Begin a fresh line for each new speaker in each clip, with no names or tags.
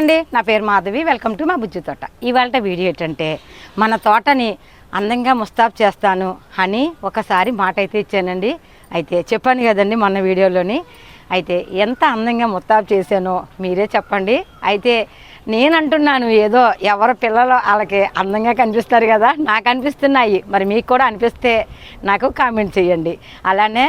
అండి నా పేరు మాధవి. వెల్కమ్ టు మా బుజ్జి తోట. ఇవాళ వీడియో ఏంటంటే మన తోటని అందంగా ముస్తాబ్ చేస్తాను అని ఒకసారి మాట అయితే ఇచ్చానండి. అయితే చెప్పాను కదండి మొన్న వీడియోలోని. అయితే ఎంత అందంగా ముస్తాబ్ చేశానో మీరే చెప్పండి. అయితే నేను అంటున్నాను ఏదో ఎవరు పిల్లలు వాళ్ళకి అందంగా కనిపిస్తారు కదా నాకు అనిపిస్తున్నాయి. మరి మీకు కూడా అనిపిస్తే నాకు కామెంట్ చేయండి. అలానే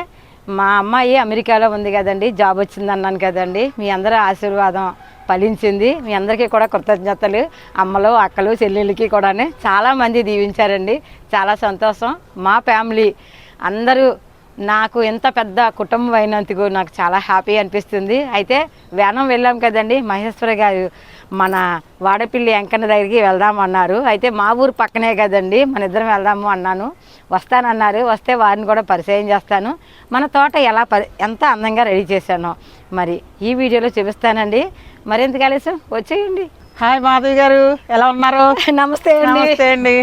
మా అమ్మాయి అమెరికాలో ఉంది కదండి జాబ్ వచ్చింది అన్నాను కదండి. మీ అందరి ఆశీర్వాదం ఫలించింది. మీ అందరికీ కూడా కృతజ్ఞతలు అమ్మలు అక్కలు చెల్లెళ్ళకి కూడా చాలామంది దీవించారండి. చాలా సంతోషం. మా ఫ్యామిలీ అందరూ నాకు ఎంత పెద్ద కుటుంబం అయినందుకు నాకు చాలా హ్యాపీ అనిపిస్తుంది. అయితే వేనం వెళ్ళాం కదండి మహేశ్వర గారు మన వాడపిల్లి వెంకన్న దగ్గరికి వెళ్దామన్నారు అయితే మా ఊరు పక్కనే కదండి మన ఇద్దరం వెళ్దాము అన్నాను. వస్తానన్నారు వస్తే వారిని కూడా పరిచయం చేస్తాను. మన తోట ఎలా పరి ఎంత అందంగా రెడీ చేశానో. మరి ఈ వీడియోలో చూపిస్తానండి. మరింత ఆలస్యం? వచ్చేయండి.
హాయ్ మాధవి గారు ఎలా ఉన్నారు?
నమస్తే అండి.
నమస్తే అండి.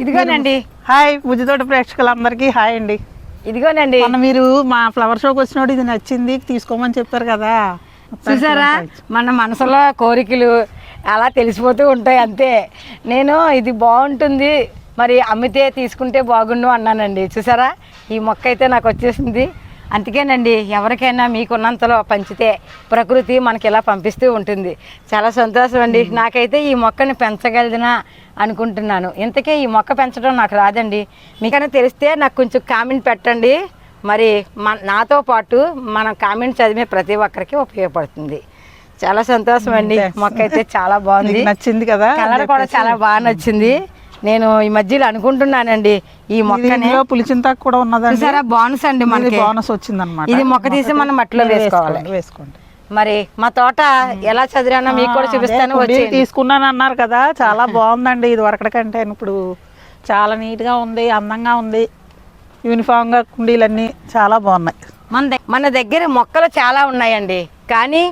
ఇదిగోనండి.
హాయ్ బుజ్జితోటి ప్రేక్షకులందరికీ హాయ్ అండి.
ఇదిగోనండి.
మొన్న మీరు మా ఫ్లవర్ షోకి వచ్చినప్పుడు ఇది నచ్చింది తీసుకోమని చెప్పారు కదా.
చూసారా? మన మనసులో కోరికలు అలా తెలిసిపోతూ ఉంటాయి అంతే. నేను ఇది బాగుంటుంది మరి అమ్మితే తీసుకుంటే బాగుండు అన్నానండి. చూసారా? ఈ మొక్క అయితే నాకు వచ్చేసింది. అందుకేనండి ఎవరికైనా మీకున్నంతలో పంచితే ప్రకృతి మనకి ఇలా పంపిస్తూ ఉంటుంది. చాలా సంతోషం అండి నాకైతే ఈ మొక్కని పెంచగలిగినా అనుకుంటున్నాను. ఇంతకే ఈ మొక్క పెంచడం నాకు రాదండి. మీకైనా తెలిస్తే నాకు కొంచెం కామెంట్ పెట్టండి. మరి మన నాతో పాటు మనం కామెంట్ చదివే ప్రతి ఒక్కరికి ఉపయోగపడుతుంది. చాలా సంతోషం అండి మొక్క అయితే చాలా బాగుంది.
నచ్చింది కదా?
కలర్ కూడా చాలా బాగా నచ్చింది. నేను ఈ మధ్యలో అనుకుంటున్నానండి ఈ మొక్కని.
ఇందులో పులిచింతాకు కూడా ఉన్నదండి.
చూసారా బోనస్ అండి మనకి.
బోనస్ వచ్చింది
ఇది మొక్క తీసి మనం మట్టిలో వేసుకోవాలి.
వేసుకోండి
మరి మా తోట ఎలా చదివానో మీకు కూడా చూపిస్తాను వచ్చి
తీసుకున్నాను అన్నారు కదా చాలా బాగుందండి ఇది వరకటి కంటే. ఇప్పుడు చాలా నీట్గా ఉంది అందంగా ఉంది. యూనిఫామ్గా కుండీలన్నీ చాలా బాగున్నాయి.
మన మన దగ్గర మొక్కలు చాలా ఉన్నాయండి. కానీ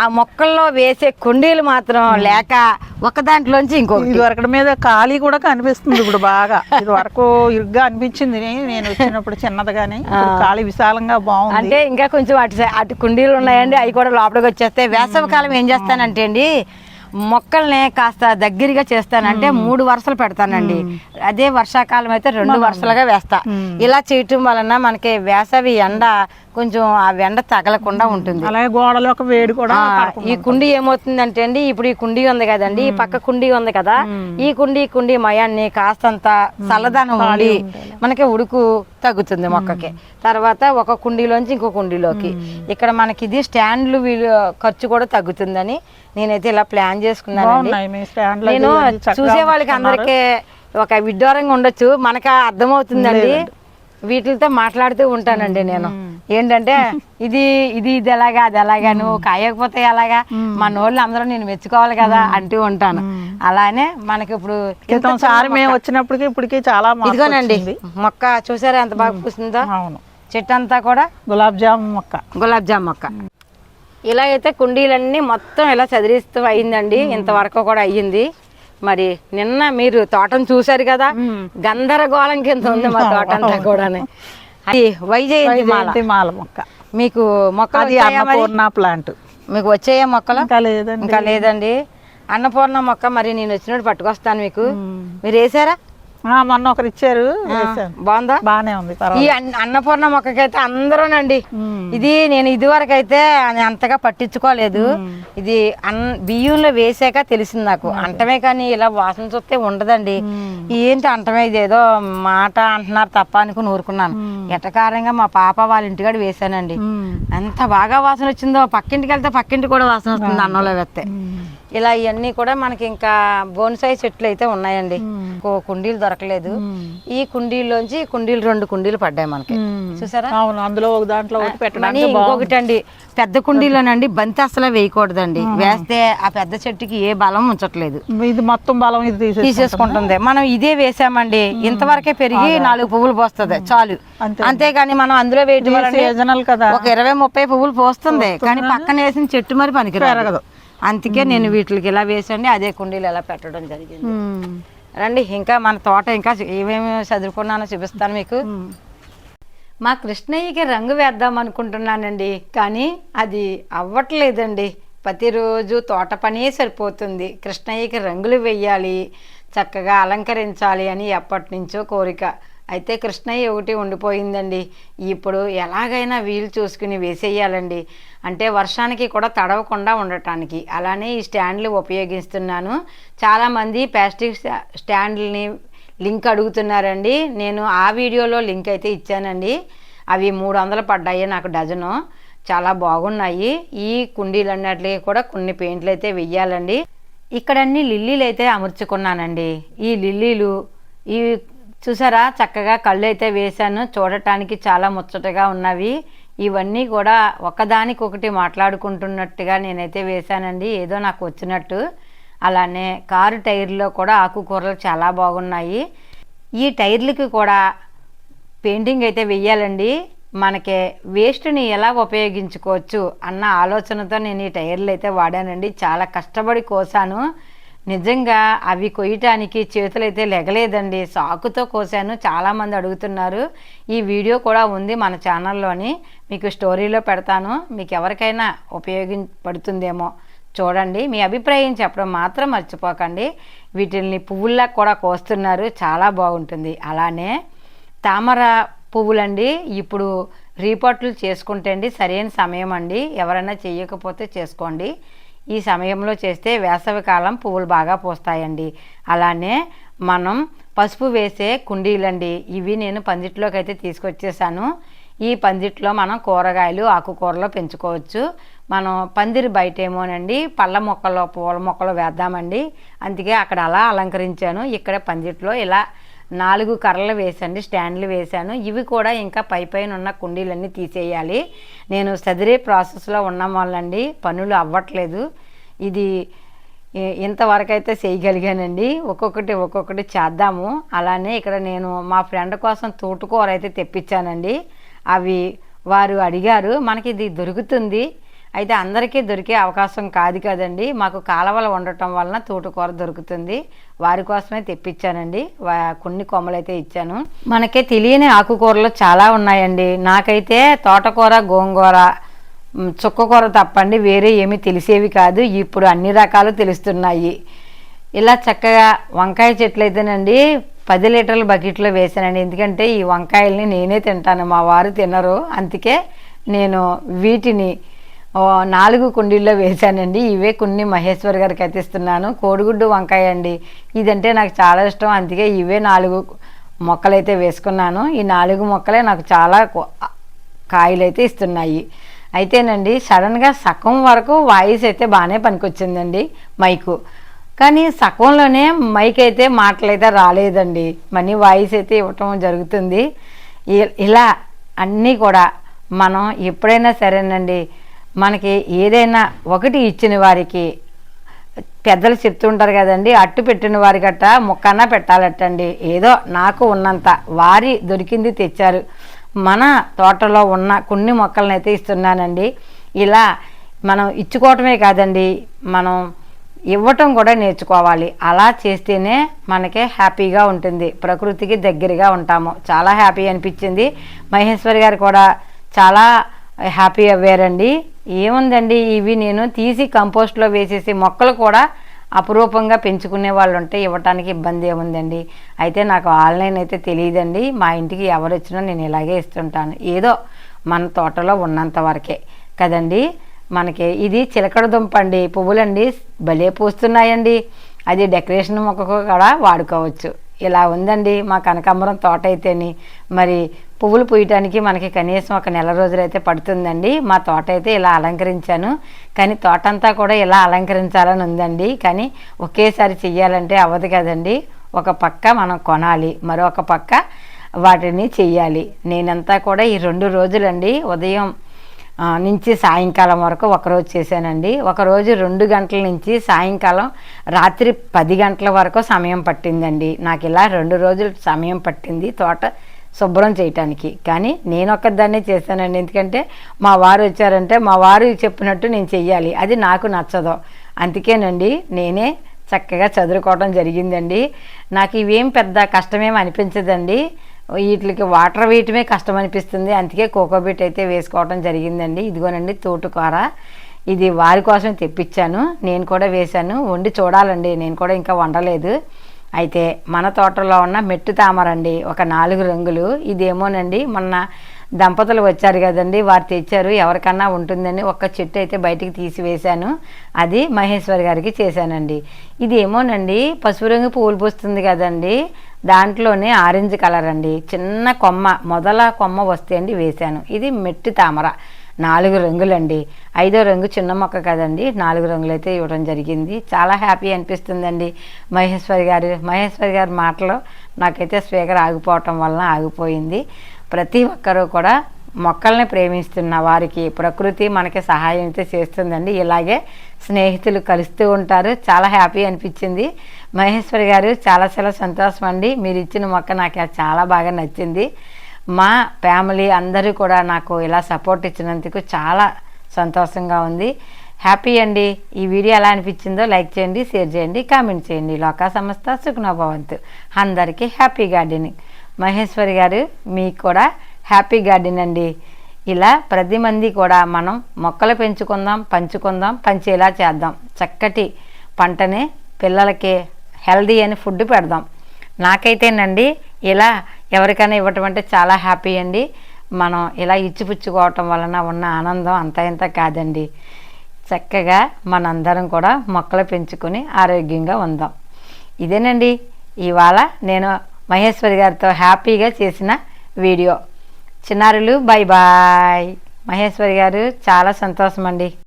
ఆ మొక్కల్లో వేసే కుండీలు మాత్రం లేక ఒక దాంట్లోంచి
ఇది వరకటి మీద ఖాళీ కూడా కనిపిస్తుంది ఇప్పుడు బాగా. ఇది వరకు ఇరుగ్గా అనిపించింది నేను వచ్చినప్పుడు చిన్నదిగానే. ఖాళీ విశాలంగా బాగుంది.
అంటే ఇంకా కొంచెం అటు అటు కుండీలు ఉన్నాయండి అవి కూడా లోపలికి వచ్చేస్తాయి. వేసవి కాలం ఏం చేస్తానంటే అండి మొక్కల్ని కాస్త దగ్గరగా చేస్తానంటే మూడు వరుసలు పెడతానండి. అదే వర్షాకాలం అయితే రెండు వరుసలుగా వేస్తా. ఇలా చేయటం వలన మనకి వేసవి ఎండ కొంచెం ఆ ఎండ తగలకుండా ఉంటుంది.
అలాగే గోడలో ఒక వేడి కూడా
ఈ కుండీ ఏమవుతుందంటే అండి ఇప్పుడు ఈ కుండీ ఉంది కదండి ఈ పక్క కుండీ ఉంది కదా ఈ కుండీ కుండీ మయాన్ని కాస్తంత చల్లదనం ఉండి మనకి ఉడుకు తగ్గుతుంది మొక్కకి. తర్వాత ఒక కుండీలోంచి ఇంకో కుండీలోకి. ఇక్కడ మనకి ఇది స్టాండ్లు వీలు ఖర్చు కూడా తగ్గుతుందని నేనైతే ఇలా ప్లాన్
స్టాండ్లో
నేను చూసే వాళ్ళకి అందరికి ఒక విడ్డూరంగా ఉండొచ్చు మనకు అర్థమవుతుందండి. వీటితో మాట్లాడుతూ ఉంటానండి నేను. ఏంటంటే ఇది ఇది ఇది ఎలాగా అది ఎలాగా నువ్వు కాయకపోతే ఎలాగా మన వాళ్ళు అందరూ నేను మెచ్చుకోవాలి కదా అంటూ ఉంటాను. అలానే మనకి ఇప్పుడు
సారి మేము వచ్చినప్పటికి ఇప్పటికి చాలా
ఇదిగోనండి. మొక్క చూసారా ఎంత బాగా పూసిందో
అవును.
చెట్టు అంతా కూడా
గులాబ్ జామ్ మొక్క.
గులాబ్ జామ్ మొక్క. ఇలా అయితే కుండీలన్నీ మొత్తం ఇలా చదిరిస్తూ అయిందండి. ఇంతవరకు కూడా అయ్యింది. మరి నిన్న మీరు తోటను చూశారు కదా? గందరగోళం కింద ఉంది మా తోట అంతా కూడా అది వైజయంతి మాల.
మొక్క.
మీకు?
అన్నపూర్ణ ప్లాంట్
మీకు వచ్చాయా మొక్కలు?
ఇంకా లేదండి.
ఇంకా లేదండి. అన్నపూర్ణ మొక్క మరి నేను వచ్చినప్పుడు పట్టుకొస్తాను మీకు. మీరు వేసారా?
మొన్న ఒకరు ఇచ్చారు.
బాగుందా?
బానే ఉంది
ఈ అన్నపూర్ణ మొక్కకైతే అందరూనండి. ఇది నేను ఇదివరకు అయితే అంతగా పట్టించుకోలేదు. ఇది అన్ బియ్యంలో వేసాక తెలిసింది నాకు. అంటమే కానీ ఇలా వాసన చూస్తే ఉండదండి. ఏంటి అంటమే ఇది ఏదో మాట అంటున్నారు తప్ప అనుకుని ఊరుకున్నాను. ఎటకారంగా మా పాప వాళ్ళ ఇంటికాడ వేసానండి
మ్మ్.
ఎంత బాగా వాసన వచ్చిందో పక్కింటికి వెళ్తే పక్కింటి కూడా వాసన వస్తుంది అన్నంలో వేస్తే. ఇలా ఇవన్నీ కూడా మనకి ఇంకా బోన్సాయి చెట్లు అయితే ఉన్నాయండి. కుండీలు దొరకలేదు. ఈ కుండీల్లోంచి కుండీలు రెండు కుండీలు పడ్డాయి మనకి. చూసారా?
అవును అందులో ఒక దాంట్లో
ఇంకొకటి అండి పెద్ద కుండీలోనండి బంతి అసలు వేయకూడదండి. వేస్తే ఆ పెద్ద చెట్టుకి ఏ బలం ఉంచట్లేదు.
ఇది మొత్తం బలం ఇది తీసేసి
తీసేసుకుంటుంది. మనం ఇదే వేసామండి. ఇంతవరకే పెరిగి నాలుగు పువ్వులు పోస్తుంది చాలు.
అంతే.
అంతేగాని మనం అందులో
సీజనల్ కదా.
ఒక ఇరవై ముప్పై పువ్వులు పోస్తుంది. కానీ పక్కన వేసిన చెట్టు మరి పనికిరాదు.
పెరగదు.
అందుకే నేను వీటికి ఇలా వేసండి అదే కుండీలు ఎలా పెట్టడం జరిగింది. రండి ఇంకా మన తోట ఇంకా ఏమేమి చదువుకున్నానో చూపిస్తాను మీకు. మా కృష్ణయ్యకి రంగు వేద్దాం అనుకుంటున్నానండి కానీ అది అవ్వట్లేదండి. ప్రతిరోజు తోట పనే సరిపోతుంది. కృష్ణయ్యకి రంగులు వెయ్యాలి చక్కగా అలంకరించాలి అని ఎప్పటి నుంచో కోరిక. అయితే కృష్ణయ్య ఒకటి ఉండిపోయిందండి. ఇప్పుడు ఎలాగైనా వీలు చూసుకుని వేసేయాలండి. అంటే వర్షానికి కూడా తడవకుండా ఉండటానికి. అలానే ఈ స్టాండ్లు ఉపయోగిస్తున్నాను. చాలామంది ప్లాస్టిక్ స్టా- స్టాండ్లని లింక్ అడుగుతున్నారండి. నేను ఆ వీడియోలో లింక్ అయితే ఇచ్చానండి. అవి మూడు వందలు పడ్డాయి నాకు డజను. చాలా బాగున్నాయి. ఈ కుండీలన్నిటికీ కూడా కొన్ని పెయింట్లు అయితే వెయ్యాలండి. ఇక్కడ అన్ని లిల్లీలు అయితే అమర్చుకున్నానండి. ఈ లిల్లీలు ఈ చూసారా? చక్కగా కళ్ళు అయితే వేశాను. చూడటానికి చాలా ముచ్చటగా ఉన్నవి. ఇవన్నీ కూడా ఒకదానికొకటి మాట్లాడుకుంటున్నట్టుగా నేనైతే వేశానండి. ఏదో నాకు వచ్చినట్టు. అలానే కారు టైర్లో కూడా ఆకుకూరలు చాలా బాగున్నాయి. ఈ టైర్లకి కూడా పెయింటింగ్ అయితే వెయ్యాలండి. మనకి వేస్ట్ని ఎలా ఉపయోగించుకోవచ్చు అన్న ఆలోచనతో నేను ఈ టైర్లు అయితే వాడానండి. చాలా కష్టపడి కోసాను. నిజంగా అవి కొయ్యటానికి చేతులైతే లెగలేదండి. సాకుతో కోసాను. చాలామంది అడుగుతున్నారు. ఈ వీడియో కూడా ఉంది మన ఛానల్లోని. మీకు స్టోరీలో పెడతాను. మీకు ఎవరికైనా ఉపయోగపడుతుందేమో చూడండి. మీ అభిప్రాయం చెప్పడం మాత్రం మర్చిపోకండి. వీటిల్ని పువ్వుల్లా కూడా కోస్తున్నారు. చాలా బాగుంటుంది. అలానే తామర పువ్వులండి. ఇప్పుడు రీపోర్ట్లు చేసుకుంటే అండి సరైన సమయం అండి. ఎవరైనా చేయకపోతే చేసుకోండి. ఈ సమయంలో చేస్తే వేసవికాలం పువ్వులు బాగా పూస్తాయండి. అలానే మనం పసుపు వేసే కుండీలండి. ఇవి నేను పందిట్లోకి అయితే తీసుకొచ్చేసాను. ఈ పందిట్లో మనం కూరగాయలు ఆకుకూరలు పెంచుకోవచ్చు. మనం పందిరి బయట ఏమోనండి పళ్ళ మొక్కలు పూల మొక్కలు వేద్దామండి. అందుకే అక్కడ అలా అలంకరించాను. ఇక్కడ పందిట్లో ఇలా నాలుగు కర్రలు వేసండి స్టాండ్లు వేశాను. ఇవి కూడా ఇంకా పై పైన ఉన్న కుండీలన్నీ తీసేయాలి. నేను సదిరే ప్రాసెస్లో ఉన్న వాళ్ళండి పనులు అవ్వట్లేదు. ఇది ఇంతవరకైతే ఇంతవరకు అయితే చేయగలిగానండి. ఒక్కొక్కటి ఒక్కొక్కటి చేద్దాము. అలానే ఇక్కడ నేను మా ఫ్రెండ్ కోసం తోటకూర అయితే తెప్పించానండి. అవి వారు అడిగారు మనకి ఇది దొరుకుతుంది. అయితే అందరికీ దొరికే అవకాశం కాదు కదండి. మాకు కాలవలు ఉండటం వలన తోటకూర దొరుకుతుంది. వారి కోసమే తెప్పించానండి. వా- కొన్ని కొమ్మలు అయితే ఇచ్చాను. మనకి తెలియని ఆకుకూరలు చాలా ఉన్నాయండి. నాకైతే తోటకూర గోంగూర చుక్కకూర తప్పండి. వేరే ఏమీ తెలిసేవి కాదు. ఇప్పుడు అన్ని రకాలు తెలుస్తున్నాయి. ఇలా చక్కగా వంకాయ చెట్లు అయితేనండి పది లీటర్ల బకెట్లో వేసానండి. ఎందుకంటే ఈ వంకాయల్ని నేనే తింటాను. మా వారు తినరు. అందుకే నేను వీటిని నాలుగు కుండీల్లో వేశానండి. ఇవే కొన్ని మహేశ్వర్ గారికి అయితే ఇస్తున్నాను కోడిగుడ్డు వంకాయ అండి. ఇదంటే నాకు చాలా ఇష్టం. అందుకే ఇవే నాలుగు మొక్కలైతే వేసుకున్నాను. ఈ నాలుగు మొక్కలే నాకు చాలా కాయలైతే కాయలు అయితే ఇస్తున్నాయి. అయితేనండి సడన్గా సగం వరకు వాయిస్ అయితే బాగానే పనికొచ్చిందండి మైకు. కానీ సగంలోనే మైక్ అయితే మాటలైతే రాలేదండి. మనీ వాయిస్ అయితే ఇవ్వటం జరుగుతుంది. ఇ- ఇలా అన్నీ కూడా మనం ఎప్పుడైనా సరేనండి మనకి ఏదైనా ఒకటి ఇచ్చిన వారికి పెద్దలు చెప్తుంటారు కదండి అట్టు పెట్టిన వారి గట్ట ముక్కన్నా పెట్టాలటండి. ఏదో నాకు ఉన్నంత వారి దొరికింది తెచ్చారు. మన తోటలో ఉన్న కొన్ని మొక్కలను అయితే ఇస్తున్నానండి. ఇలా మనం ఇచ్చుకోవటమే కాదండి మనం ఇవ్వటం కూడా నేర్చుకోవాలి. అలా చేస్తేనే మనకే హ్యాపీగా ఉంటుంది. ప్రకృతికి దగ్గరగా ఉంటాము. చాలా హ్యాపీ అనిపించింది. మహేశ్వరి గారు కూడా చాలా హ్యాపీ అవ్వారండి ఏముందండి ఇవి నేను తీసి కంపోస్ట్లో వేసేసి మొక్కలు కూడా అపురూపంగా పెంచుకునే వాళ్ళు ఉంటే ఇవ్వటానికి ఇబ్బంది ఏముందండి. అయితే నాకు ఆన్లైన్ అయితే తెలియదండి. మా ఇంటికి ఎవరు వచ్చినా నేను ఇలాగే ఇస్తుంటాను. ఏదో మన తోటలో ఉన్నంత వరకే. కదండి మనకి ఇది చిలకడ దుంప అండి పువ్వులండి భలే పూస్తున్నాయండి. అది డెకరేషన్ మొక్కకు కూడా వాడుకోవచ్చు. ఇలా ఉందండి మా కనకాంబరం తోట అయితేని. మరి పువ్వులు పూయటానికి మనకి కనీసం ఒక నెల రోజులైతే పడుతుందండి. మా తోట అయితే ఇలా అలంకరించాను. కానీ తోట అంతా కూడా ఇలా అలంకరించాలని ఉందండి. కానీ ఒకేసారి చెయ్యాలంటే అవ్వదు కదండి. ఒక పక్క మనం కొనాలి. మరొక పక్క వాటిని చెయ్యాలి. నేనంతా కూడా ఈ రెండు రోజులండి ఉదయం నుంచి సాయంకాలం వరకు ఒకరోజు చేశానండి. ఒకరోజు రెండు గంటల నుంచి సాయంకాలం రాత్రి పది గంటల వరకు సమయం పట్టిందండి. నాకు ఇలా రెండు రోజులు సమయం పట్టింది తోట శుభ్రం చేయటానికి. కానీ నేను ఒక్కదాన్నే చేశానండి. ఎందుకంటే మా వారు వచ్చారంటే మా వారు చెప్పినట్టు నేను చెయ్యాలి. అది నాకు నచ్చదు. అందుకేనండి నేనే చక్కగా చదువుకోవడం జరిగిందండి. నాకు ఇవేం పెద్ద కష్టమేం అనిపించదండి. వీటికి వాటర్ వేయటమే కష్టం అనిపిస్తుంది అందుకే కోకోబీట్ అయితే వేసుకోవడం జరిగిందండి. ఇదిగోనండి తోటకూర. ఇది వారి కోసం తెప్పించాను. నేను కూడా వేశాను. వండి చూడాలండి. నేను కూడా ఇంకా వండలేదు. అయితే మన తోటలో ఉన్న మెట్టు తామరండి ఒక నాలుగు రంగులు. ఇదేమోనండి మొన్న దంపతులు వచ్చారు కదండి వారు తెచ్చారు ఎవరికన్నా ఉంటుందని ఒక చెట్టు అయితే బయటికి తీసివేశాను. అది మహేశ్వరి గారికి చేశానండి. ఇది ఏమోనండి పసుపు రంగు పువ్వులు పూస్తుంది కదండి దాంట్లోనే ఆరెంజ్ కలర్ అండి. చిన్న కొమ్మ మొదల కొమ్మ వస్తే అండి వేశాను. ఇది మెట్టు తామర. నాలుగు రంగులండి. ఐదో రంగు చిన్న మొక్క కదండి. నాలుగు రంగులు అయితే ఇవ్వడం జరిగింది. చాలా హ్యాపీ అనిపిస్తుందండి మహేశ్వరి గారు. మహేశ్వరి గారి మాటలో నాకైతే స్పీకర్ ఆగిపోవటం వలన ఆగిపోయింది. ప్రతి ఒక్కరూ కూడా మొక్కల్ని ప్రేమిస్తున్న వారికి ప్రకృతి మనకి సహాయం అయితే చేస్తుందండి. ఇలాగే స్నేహితులు కలుస్తూ ఉంటారు. చాలా హ్యాపీ అనిపించింది. మహేశ్వరి గారు చాలా చాలా సంతోషం అండి మీరు ఇచ్చిన మొక్క నాకు చాలా బాగా నచ్చింది. మా ఫ్యామిలీ అందరూ కూడా నాకు ఇలా సపోర్ట్ ఇచ్చినందుకు చాలా సంతోషంగా ఉంది. హ్యాపీ అండి. ఈ వీడియో ఎలా అనిపించిందో లైక్ చేయండి షేర్ చేయండి కామెంట్ చేయండి. లోకా సంస్థ సుఖనోభవంతు. అందరికీ హ్యాపీ గార్డెనింగ్. మహేశ్వరి గారు మీకు కూడా హ్యాపీ గార్డెన్ అండి. ఇలా ప్రతి మంది కూడా మనం మొక్కలు పెంచుకుందాం పంచుకుందాం పంచేలా చేద్దాం. చక్కటి పంటని పిల్లలకి హెల్దీ అని ఫుడ్ పెడదాం. నాకైతేనండి ఇలా ఎవరికైనా ఇవ్వటం అంటే చాలా హ్యాపీ అండి. మనం ఇలా ఇచ్చిపుచ్చుకోవటం వలన ఉన్న ఆనందం అంత ఇంత కాదండి. చక్కగా మనందరం కూడా మొక్కలు పెంచుకొని ఆరోగ్యంగా ఉందాం. ఇదేనండి. ఇవాళ నేను మహేశ్వరి గారితో హ్యాపీగా చేసిన వీడియో. చిన్నారులు బాయ్ బాయ్. మహేశ్వరి గారు చాలా సంతోషం అండి